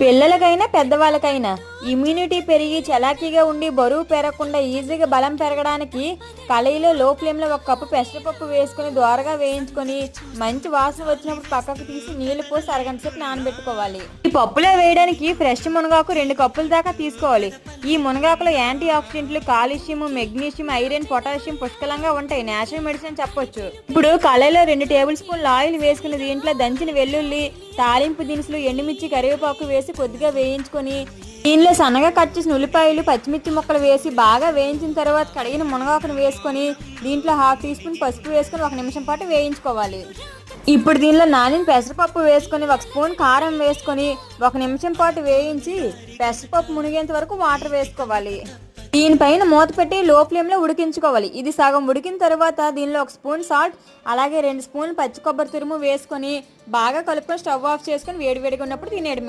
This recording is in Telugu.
పిల్లలకైనా పెద్దవాళ్ళకైనా. ఇమ్యూనిటీ పెరిగి చలాకీగా ఉండి బరువు పెరగకుండా ఈజీగా బలం పెరగడానికి కళాయిలో లో ఫ్లేమ్లో ఒక కప్పు పెసరపప్పు వేసుకొని దోరగా వేయించుకొని మంచి వాసన వచ్చినప్పుడు పక్కకు తీసి నీళ్ళు పోసి అరగంట సేపు నానబెట్టుకోవాలి. ఈ పప్పులో వేయడానికి ఫ్రెష్ మునగాకు రెండు కప్పుల దాకా తీసుకోవాలి. ఈ మునగాకులో యాంటీ ఆక్సిడెంట్లు కాల్షియం మెగ్నీషియం ఐరన్ పొటాషియం పుష్కలంగా ఉంటాయి. నేచురల్ మెడిసిన్ చెప్పొచ్చు. ఇప్పుడు కళాయిలో రెండు టేబుల్ స్పూన్లు ఆయిల్ వేసుకుని దీంట్లో దంచిన వెల్లుల్లి తాలింపు దినుసులు ఎండుమిర్చి కరివేపాకు వేసి కొద్దిగా వేయించుకొని దీనిలో సన్నగా కట్ చేసిన ఉల్లిపాయలు పచ్చిమిర్చి ముక్కలు వేసి బాగా వేయించిన తర్వాత కడిగిన మునగాకును వేసుకొని దీంట్లో హాఫ్ టీ స్పూన్ పసుపు వేసుకొని ఒక నిమిషం పాటు వేయించుకోవాలి. ఇప్పుడు దీనిలో నానిన పెసరపప్పు వేసుకొని ఒక స్పూన్ కారం వేసుకొని ఒక నిమిషం పాటు వేయించి పెసరపప్పు మునిగేంత వరకు వాటర్ వేసుకోవాలి. దీనిపైన మూత పెట్టి లో ఫ్లేమ్లో ఉడికించుకోవాలి. ఇది సగం ఉడికిన తర్వాత దీనిలో ఒక స్పూన్ సాల్ట్ అలాగే రెండు స్పూన్లు పచ్చి కొబ్బరి తురుము వేసుకొని బాగా కలుపుకొని స్టవ్ ఆఫ్ చేసుకొని వేడివేడిగా ఉన్నప్పుడు తినేయడమే.